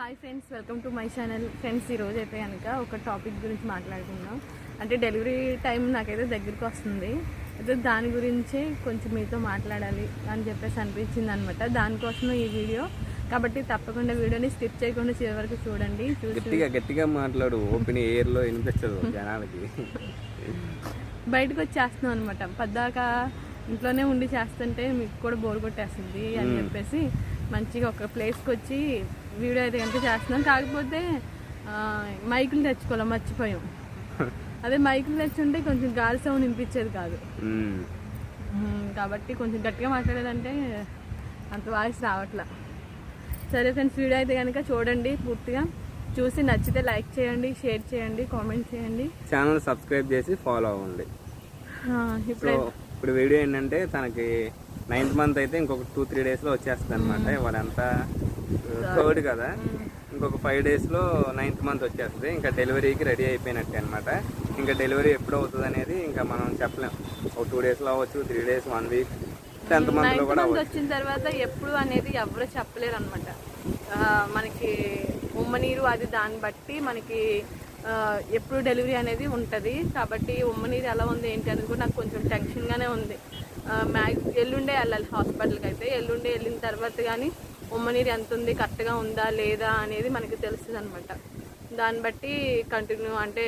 Hi friends welcome to my channel friends ఈరోజు అయితే కనుక ఒక టాపిక్ గురించి మాట్లాడుకుందాం. అంటే డెలివరీ టైం నాకైతే దగ్గరికి వస్తుంది. అయితే దాని గురించి కొంచెం మీతో మాట్లాడాలి అని చెప్పేసి అనిపించింది అనమాట దానికోసం ఈ వీడియో. కాబట్టి తప్పకుండా వీడియోని స్కిప్ చేయకుండా చివరి వరకు చూడండి. గట్టిగా గట్టిగా మాట్లాడు. ఓపెన్ ఎయిర్లో వినిపించదు జనాలకి. బయటకు వచ్చి చేస్తున్నాం అనమాట పద్దాక ఇంట్లోనే ఉండి చేస్తుంటే మీకు కూడా బోర్ కొట్టేస్తుంది అని చెప్పేసి మంచిగా ఒక ప్లేస్కి వచ్చి వీడియో అయితే కనుక చేస్తున్నాం. కాకపోతే మైకులు తెచ్చుకోవాలి? మర్చిపోయాం. అదే మైకులు తెచ్చుంటే కొంచెం గాలి సౌండ్ వినిపించేది కాదు. కాబట్టి కొంచెం గట్టిగా మాట్లాడేదంటే అంత వాయిస్ రావట్లా. సరే ఫ్రెండ్స్ వీడియో అయితే కనుక చూడండి పూర్తిగా. చూసి నచ్చితే లైక్ చేయండి షేర్ చేయండి కామెంట్ చేయండి. ఛానల్ సబ్స్క్రైబ్ చేసి ఫాలో అవ్వండి. ఇప్పుడే ఇప్పుడు వీడియో ఏంటంటే తనకి నైన్త్ మంత్ అయితే ఇంకొక టూ త్రీ డేస్లో వచ్చేస్తుంది అనమాట ఇవాళంతా థర్డ్ కదా. ఇంకొక ఫైవ్ డేస్లో నైన్త్ మంత్ వచ్చేస్తుంది. ఇంకా డెలివరీకి రెడీ అయిపోయినట్టే అనమాట ఇంకా డెలివరీ ఎప్పుడు అవుతుంది అనేది ఇంకా మనం చెప్పలేం. ఒక టూ డేస్లో అవ్వచ్చు three days one week tenth మంత్లో నైన్త్ కూడా వచ్చిన తర్వాత ఎప్పుడు అనేది ఎవరు చెప్పలేరు అనమాట మనకి ఉమ్మ నీరు అది దాన్ని బట్టి మనకి ఎప్పుడు డెలివరీ అనేది ఉంటుంది. కాబట్టి ఉమ్మ నీరు ఎలా ఉంది ఏంటి అనేది కూడా నాకు కొంచెం టెన్షన్గానే ఉంది. మ్యాక్స్ ఎల్లుండే వెళ్ళాలి హాస్పిటల్కి అయితే. ఎల్లుండే వెళ్ళిన తర్వాత కానీ ఉమ్మ నీరు ఎంత ఉంది కరెక్ట్గా ఉందా లేదా అనేది మనకి తెలుస్తుంది అనమాట దాన్ని బట్టి కంటిన్యూ అంటే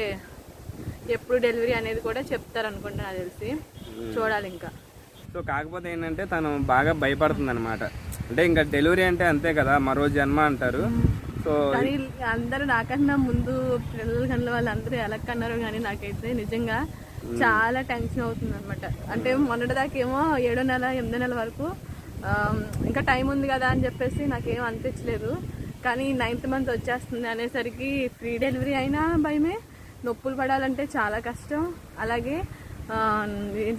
ఎప్పుడు డెలివరీ అనేది కూడా చెప్తారు అనుకుంటా నాకు తెలిసి. చూడాలి ఇంకా. సో కాకపోతే ఏంటంటే తను బాగా భయపడుతుంది అనమాట అంటే ఇంకా డెలివరీ అంటే అంతే కదా మరో జన్మ అంటారు. సో కానీ అందరూ నాకన్నా ముందు పిల్లల కన్నా వాళ్ళందరూ ఎలా కన్నారు కానీ నాకైతే నిజంగా చాలా టెన్షన్ అవుతుంది అనమాట అంటే మొన్నటిదాకేమో ఏడో నెల ఎనిమిదో నెల వరకు ఇంకా టైం ఉంది కదా అని చెప్పేసి నాకేం అనిపించలేదు. కానీ నైన్త్ మంత్ వచ్చేస్తుంది అనేసరికి ఫ్రీ డెలివరీ అయినా భయమే. నొప్పులు పడాలంటే చాలా కష్టం. అలాగే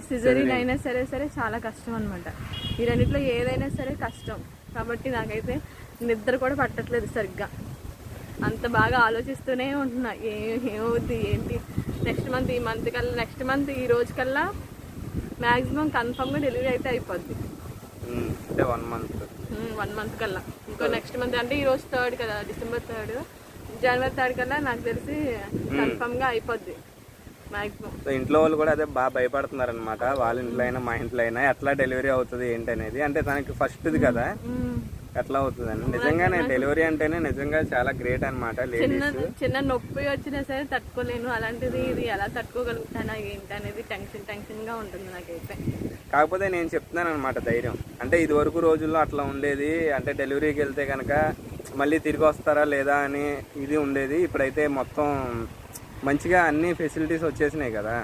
సిజరీన్ అయినా సరే సరే చాలా కష్టం అనమాట ఈ రెండిట్లో ఏదైనా సరే కష్టం. కాబట్టి నాకైతే నిద్ర కూడా పట్టట్లేదు సరిగ్గా. అంత బాగా ఆలోచిస్తూనే ఉంటున్నా. ఏ ఏమవుద్ది ఏంటి? నెక్స్ట్ మంత్ ఈ మంత్ కల్లా నెక్స్ట్ మంత్ ఈ రోజు కల్లా మ్యాక్సిమం కన్ఫామ్గా డెలివరీ అయితే అయిపోద్ది. అంటే వన్ మంత్ వన్ మంత్ కల్లా. ఇంకో నెక్స్ట్ మంత్ అంటే ఈ రోజు థర్డ్ కదా డిసెంబర్ థర్డ్ జనవరి థర్డ్ కల్లా నాకు తెలిసి కన్ఫామ్గా అయిపోద్ది. మ్యాక్సిమం సో ఇంట్లో వాళ్ళు కూడా అదే బాగా భయపడుతున్నారు అనమాట వాళ్ళ ఇంట్లో అయినా మా ఇంట్లో అయినా ఎట్లా డెలివరీ అవుతుంది ఏంటి అనేది అంటే తనకి ఫస్ట్ది కదా. ఎట్లా అవుతుంది అని నిజంగానే డెలివరీ అంటేనే నిజంగా చాలా గ్రేట్ అనమాట చిన్న చిన్న నొప్పి వచ్చినా సరే తట్టుకోలేను. అలాంటిది ఇది ఎలా తట్టుకోగలుగుతానా ఏంటి అనేది టెన్షన్ టెన్షన్గా ఉంటుంది నాకైతే. కాకపోతే నేను చెప్తున్నాను అనమాట ధైర్యం. అంటే ఇది వరకు రోజుల్లో అట్లా ఉండేది. అంటే డెలివరీకి వెళ్తే కనుక మళ్ళీ తిరిగి వస్తారా లేదా అని ఇది ఉండేది. ఇప్పుడైతే మొత్తం మంచిగా అన్ని ఫెసిలిటీస్ వచ్చేసినాయి కదా.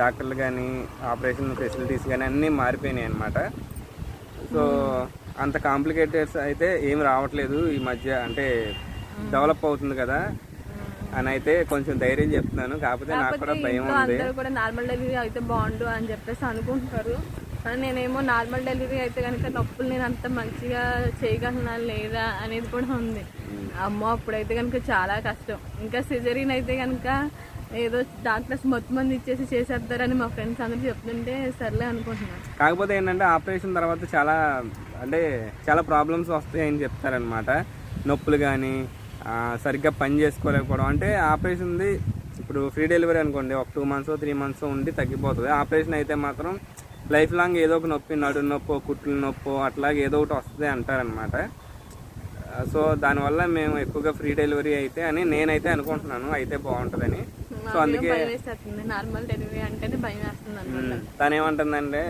డాక్టర్లు కానీ ఆపరేషన్ ఫెసిలిటీస్ కానీ అన్నీ మారిపోయినాయి అనమాట సో అంత కాంప్లికేటెడ్స్ అయితే ఏం రావట్లేదు ఈ మధ్య. అంటే డెవలప్ అవుతుంది కదా. అని అయితే కొంచెం ధైర్యం చెప్తున్నాను. కాకపోతే నాకు కూడా భయం ఉంది. అందరూ కూడా నార్మల్ డెలివరీ అయితే బాగుండు అని చెప్పేసి అనుకుంటారు కానీ నేనేమో నార్మల్ డెలివరీ అయితే కనుక నొప్పులు నేను అంత మంచిగా చేయగలనా లేదా అనేది కూడా ఉంది. అమ్మో అప్పుడైతే కనుక చాలా కష్టం. ఇంకా సిజరీన్ అయితే కనుక ఏదో డాక్టర్స్ మొత్తం మంది ఇచ్చేసి చేసేస్తారని మా ఫ్రెండ్స్ అందరూ చెప్తుంటే సర్లే అనుకుంటున్నాను కాకపోతే ఏంటంటే ఆపరేషన్ తర్వాత చాలా అంటే చాలా ప్రాబ్లమ్స్ వస్తాయని చెప్తారనమాట నొప్పులు కానీ సరిగ్గా పని చేసుకోలేకపోవడం. అంటే ఆపరేషన్ది ఇప్పుడు ఫ్రీ డెలివరీ అనుకోండి ఒక టూ మంత్స్ త్రీ మంత్స్ ఉండి తగ్గిపోతుంది. ఆపరేషన్ అయితే మాత్రం లైఫ్ లాంగ్ ఏదో ఒక నొప్పి నడు నొప్పో కుట్లు నొప్పో అట్లాగే ఏదో ఒకటి వస్తుంది అంటారనమాట సో దానివల్ల మేము ఎక్కువగా ఫ్రీ డెలివరీ అయితే అని నేనైతే అనుకుంటున్నాను అయితే బాగుంటుందని. సో అందుకే నార్మల్ డెలివరీ అంటేనే భయం వేస్తుంది అనమాట. తను ఏమంటుందంటే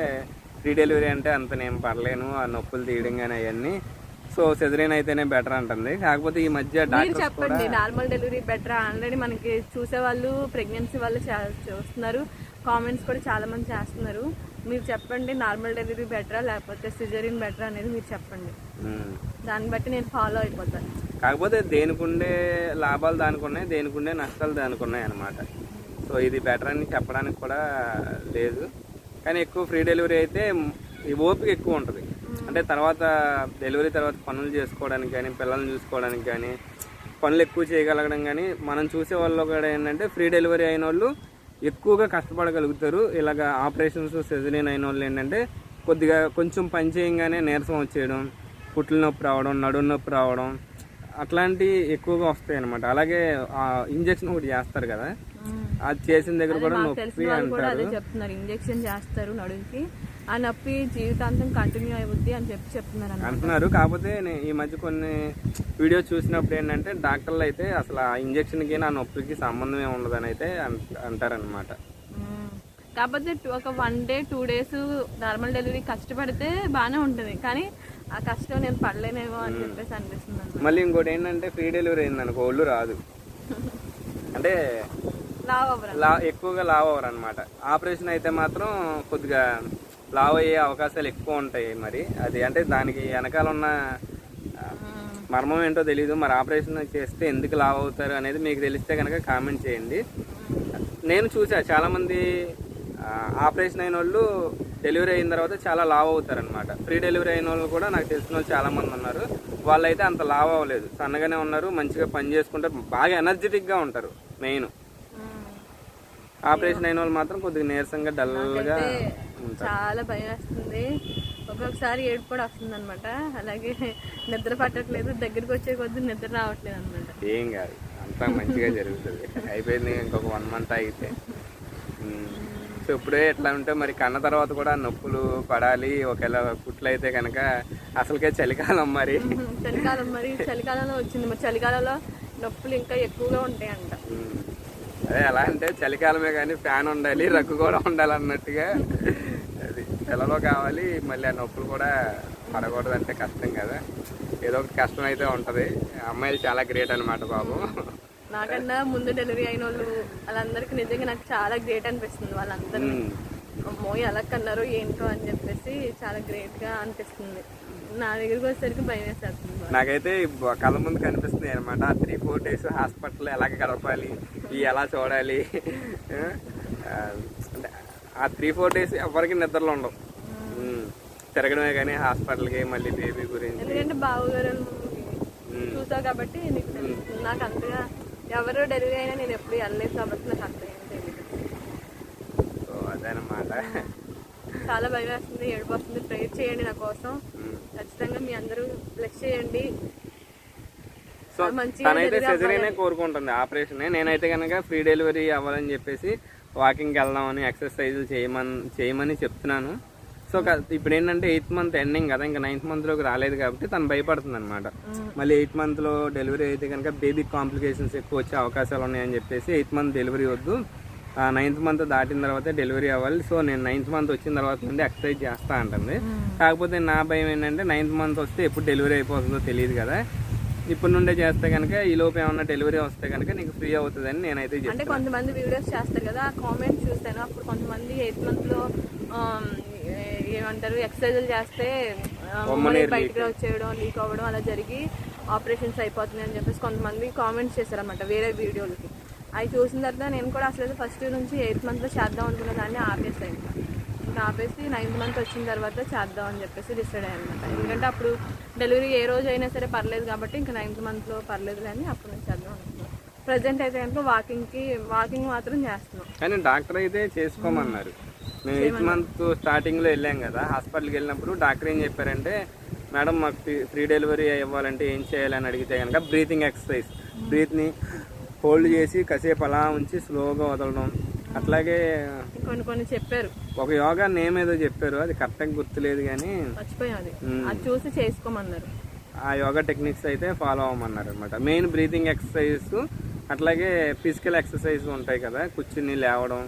ఫ్రీ డెలివరీ అంటే అంత నేను పడలేను ఆ నొప్పులు తీయడం కానీ అవన్నీ. సో సెజరీన్ అయితేనే బెటర్ అంటుంది. కాకపోతే ఈ మధ్య కూడా చెప్పండి నార్మల్ డెలివరీ బెటర్? ఆల్రెడీ మనకి చూసే వాళ్ళు ప్రెగ్నెన్సీ వాళ్ళు చూస్తున్నారు. కామెంట్స్ కూడా చాలా మంది చేస్తున్నారు. మీరు చెప్పండి నార్మల్ డెలివరీ బెటరా? లేకపోతే సిజరీన్ బెటరా అనేది మీరు చెప్పండి. దాన్ని బట్టి నేను ఫాలో అయిపోతాను. కాకపోతే దేనికుండే లాభాలు దానికి ఉన్నాయి దేనికుండే నష్టాలు దానికి ఉన్నాయి అనమాట సో ఇది బెటర్ అని చెప్పడానికి కూడా లేదు. కానీ ఎక్కువ ఫ్రీ డెలివరీ అయితే ఈ ఓపిక ఎక్కువ ఉంటుంది. అంటే తర్వాత డెలివరీ తర్వాత పనులు చేసుకోవడానికి కానీ పిల్లల్ని చూసుకోవడానికి కానీ పనులు ఎక్కువ చేయగలగడం కానీ మనం చూసే వాళ్ళు కూడా ఏంటంటే ఫ్రీ డెలివరీ అయిన వాళ్ళు ఎక్కువగా కష్టపడగలుగుతారు. ఇలాగ ఆపరేషన్స్ సెజరీన్ అయిన వాళ్ళు ఏంటంటే కొద్దిగా కొంచెం పని చేయంగానే నీరసం వచ్చేయడం పుట్ల నొప్పి రావడం నడుము నొప్పి రావడం అట్లాంటి ఎక్కువగా వస్తాయి అనమాట అలాగే ఇంజెక్షన్ ఒకటి చేస్తారు కదా. అది చేసిన దగ్గర కూడా నొప్పి అంటారు. చెప్తున్నారు. ఇంజెక్షన్ చేస్తారు నడుముకి ఆ నొప్పి జీవితాంతం కంటిన్యూ అయిపోద్ది అని చెప్పి చెప్తున్నారు అంటున్నారు. కాకపోతే ఈ మధ్య కొన్ని వీడియోస్ చూసినప్పుడు ఏంటంటే డాక్టర్లు అయితే అసలు ఆ ఇంజెక్షన్కి నా నొప్పికి సంబంధం ఏమి ఉండదని అయితే అంట- అంటారనమాట. కాకపోతే ఒక one day two days normal delivery కష్టపడితే బాగానే ఉంటుంది. కానీ ఆ కష్టం నేను పడలేనేమో అని చెప్పేసి అనిపిస్తుంది. మళ్ళీ ఇంకోటి ఏంటంటే ఫ్రీ డెలివరీ అయింది అనుకో ఒళ్ళు రాదు. అంటే లా ఎక్కువగా లావ్ అవ్వరు అనమాట ఆపరేషన్ అయితే మాత్రం కొద్దిగా లావ్ అయ్యే అవకాశాలు ఎక్కువ ఉంటాయి మరి. అది అంటే దానికి వెనకాల ఉన్న. మర్మం ఏంటో తెలియదు మరి ఆపరేషన్ చేస్తే ఎందుకు లావ్ అవుతారు అనేది మీకు తెలిస్తే కనుక కామెంట్ చేయండి. నేను చూసా చాలా మంది ఆ, ఆపరేషన్ అయిన వాళ్ళు డెలివరీ అయిన తర్వాత చాలా లావ్ అవుతారు అనమాట ఫ్రీ డెలివరీ అయిన వాళ్ళు కూడా నాకు తెలిసిన వాళ్ళు చాలా మంది ఉన్నారు. వాళ్ళైతే అంత లావ్ అవ్వలేదు. సన్నగానే ఉన్నారు మంచిగా పని చేసుకుంటారు బాగా ఎనర్జెటిక్గా ఉంటారు మెయిన్. ఆపరేషన్ అయిన వాళ్ళు మాత్రం కొద్దిగా నీరసంగా డల్గా చాలా భయం వేస్తుంది. ఒక్కొక్కసారి ఏడుపు కూడా వస్తుంది అనమాట అలాగే నిద్ర పట్టట్లేదు దగ్గరికి వచ్చే కొద్ది నిద్ర రావట్లేదు అనమాట ఏం కాదు అంతా మంచిగా జరుగుతుంది. అయిపోయింది ఇంకొక వన్ మంత్ అయితే. సో ఇప్పుడే ఎట్లా ఉంటే మరి కన్న తర్వాత కూడా నొప్పులు పడాలి ఒకవేళ కుట్లు అయితే కనుక అసలుకే చలికాలం మరి. చలికాలం మరి. చలికాలంలో వచ్చింది మరి. చలికాలంలో నొప్పులు ఇంకా ఎక్కువగా ఉంటాయంట. ఉమ్. అదే ఎలా అంటే చలికాలమే కానీ ఫ్యాన్ ఉండాలి రగ్గు కూడా ఉండాలి అన్నట్టుగా. అది సెలవు కావాలి మళ్ళీ ఆ నొప్పులు కూడా పడకూడదు అంటే కష్టం కదా. ఏదో ఒకటి కష్టం అయితే ఉంటది. అమ్మాయిలు చాలా గ్రేట్ అనమాట బాబు. నాకన్నా ముందు డెలివరీ అయిన వాళ్ళు వాళ్ళందరికీ నిజంగా నాకు చాలా గ్రేట్ అనిపిస్తుంది వాళ్ళందరూ. అమ్మో ఎలా కన్నారో ఏంటో అని చెప్పేసి చాలా గ్రేట్గా అనిపిస్తుంది నా దగ్గరికి వచ్చేసరికి భయం వేసేస్తుంది. నాకైతే కళ్ళ ముందు కనిపిస్తుంది అనమాట ఆ త్రీ ఫోర్ డేస్ హాస్పిటల్ ఎలా గడపాలి ఇవి ఎలా చూడాలి ఆ, అంటే ఆ త్రీ ఫోర్ డేస్ ఎవరికి నిద్రలు ఉండవు. తిరగడమే కానీ హాస్పిటల్కి మళ్ళీ బేబీ గురించి ఎందుకంటే బావగారు. చూసావు కాబట్టి నాకు అంతగా ఎవరు డెలివరీ అయినా నేను ఎప్పుడు వెళ్ళలేదు కాబట్టి నాకు అంతగా ఏం తెలియదు సో అదనమాట. చాలా భయం వేస్తుంది ఏడుపు వస్తుంది. ప్రేయర్ చేయండి నా కోసం. ఖచ్చితంగా మీ అందరూ బ్లెస్ చేయండి. సో తనైతే సెజరీనే కోరుకుంటుంది ఆపరేషన్. నేనైతే కనుక ఫ్రీ డెలివరీ అవ్వాలని చెప్పేసి వాకింగ్కి వెళ్దామని ఎక్సర్సైజులు చేయమని చేయమని చెప్తున్నాను. సో ఇప్పుడు ఏంటంటే ఎయిత్ మంత్ ఎండింగ్ కదా ఇంకా నైన్త్ మంత్లోకి రాలేదు కాబట్టి తను భయపడుతుంది అనమాట మళ్ళీ ఎయిత్ మంత్లో డెలివరీ అయితే కనుక బేబీ కాంప్లికేషన్స్ ఎక్కువ వచ్చే అవకాశాలు ఉన్నాయని చెప్పేసి ఎయిత్ మంత్ డెలివరీ వద్దు. నైన్త్ మంత్ దాటిన తర్వాతే డెలివరీ అవ్వాలి. సో నేను నైన్త్ మంత్ వచ్చిన తర్వాత నుండి ఎక్సర్సైజ్ చేస్తా అంటుంది. కాకపోతే నా భయం ఏంటంటే నైన్త్ మంత్ వస్తే ఎప్పుడు డెలివరీ అయిపోతుందో తెలియదు కదా. ఇప్పటి నుండే చేస్తే కనుక ఈ లోపు ఏమన్నా డెలివరీ వస్తే కనుక నీకు ఫ్రీ అవుతుందని నేనైతే అంటే కొంతమంది వీడియోస్ చేస్తారు కదా ఆ కామెంట్ చూస్తాను. అప్పుడు కొంతమంది ఎయిత్ మంత్లో ఏమంటారు ఎక్సర్సైజులు చేస్తే బయటకు వచ్చేయడం లీక్ అవ్వడం అలా జరిగి ఆపరేషన్స్ అయిపోతున్నాయి అని చెప్పేసి కొంతమంది కామెంట్స్ చేశారన్నమాట వేరే వీడియోలకి అవి చూసిన తర్వాత నేను కూడా అసలు ఫస్ట్ నుంచి ఎయిత్ మంత్లో చేద్దాం అనుకున్న దాన్ని ఆపేసాను. ఇంకా ఆపేసి నైన్త్ మంత్ వచ్చిన తర్వాత చేద్దాం అని చెప్పేసి డిసైడ్ అయ్యాను అనమాట ఎందుకంటే అప్పుడు డెలివరీ ఏ రోజు అయినా సరే పర్లేదు కాబట్టి ఇంకా నైన్త్ మంత్లో పర్లేదు అని అప్పుడు నుంచి చేద్దాం అనుకున్నాను. ప్రజెంట్ అయితే కనుక వాకింగ్కి వాకింగ్ మాత్రం చేస్తున్నాం. కానీ డాక్టర్ అయితే చేసుకోమన్నారు. మేము ఎయిత్ మంత్ స్టార్టింగ్లో వెళ్ళాం కదా హాస్పిటల్కి వెళ్ళినప్పుడు డాక్టర్ ఏం చెప్పారంటే మేడం మాకు ఫ్రీ డెలివరీ ఇవ్వాలంటే ఏం చేయాలని అడిగితే కనుక బ్రీతింగ్ ఎక్సర్సైజ్ బ్రీత్ని హోల్డ్ చేసి కాసేపు అలా ఉంచి స్లోగా వదలడం. అట్లాగే కొన్ని కొన్ని చెప్పారు. ఒక యోగా నేమ్ ఏదో చెప్పారు అది కరెక్ట్గా గుర్తులేదు కానీ. అది. చూసి చేసుకోమన్నారు. ఆ యోగా టెక్నిక్స్ అయితే ఫాలో అవ్వమన్నారు అనమాట మెయిన్ బ్రీతింగ్ ఎక్సర్సైజ్ అట్లాగే ఫిజికల్ ఎక్సర్సైజ్ ఉంటాయి కదా కూర్చుని లేవడం.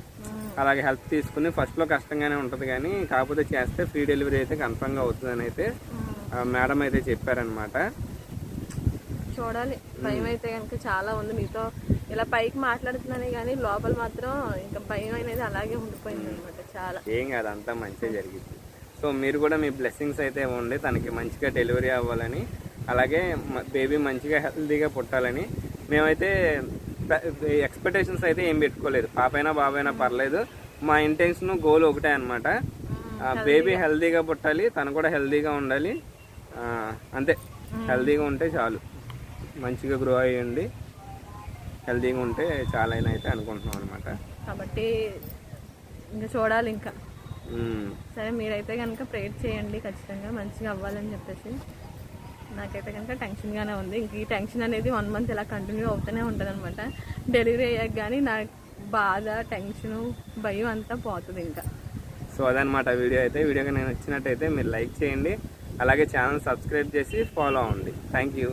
అలాగే హెల్ప్ తీసుకుని ఫస్ట్లో కష్టంగానే ఉంటుంది కానీ కాకపోతే చేస్తే ఫ్రీ డెలివరీ అయితే కన్ఫర్మ్గా అవుతుందని అయితే మేడం అయితే చెప్పారనమాట చూడాలి. భయం అయితే కనుక చాలా ఉంది. మీతో ఇలా పైకి మాట్లాడుతున్నానే కానీ లోపల మాత్రం ఇంకా భయం అనేది అలాగే ఉండిపోయింది అనమాట చాలా. ఏం కాదు అంతా మంచిగా జరిగింది. సో మీరు కూడా మీ బ్లెస్సింగ్స్ అయితే ఇవ్వండి. తనకి మంచిగా డెలివరీ అవ్వాలని అలాగే బేబీ మంచిగా హెల్తీగా పుట్టాలని. మేమైతే ఎక్స్పెక్టేషన్స్ అయితే ఏం పెట్టుకోలేదు. పాపైనా బాబైనా పర్లేదు. మా ఇంటెన్షన్ గోల్ ఒకటే అనమాట బేబీ హెల్తీగా పుట్టాలి తను కూడా హెల్తీగా ఉండాలి. అంతే. హెల్తీగా ఉంటే చాలు. మంచిగా గ్రో అయ్యండి హెల్తీగా ఉంటే చాలని అయితే అనుకుంటున్నాం అనమాట కాబట్టి ఇంకా చూడాలి ఇంకా. సరే మీరైతే కనుక ప్రేయర్ చేయండి ఖచ్చితంగా మంచిగా అవ్వాలని చెప్పేసి. నాకైతే కనుక టెన్షన్గానే ఉంది. ఇంక ఈ టెన్షన్ అనేది వన్ మంత్ ఇలా కంటిన్యూ అవుతూనే ఉంటుంది అనమాట డెలివరీ అయ్యాక కానీ నాకు బాధ టెన్షన్ భయం అంతా పోతుంది ఇంకా. సో అదనమాట వీడియో అయితే. వీడియోకి నేను వచ్చినట్టయితే మీరు లైక్ చేయండి. అలాగే ఛానల్ సబ్స్క్రైబ్ చేసి ఫాలో అవ్వండి. Thank you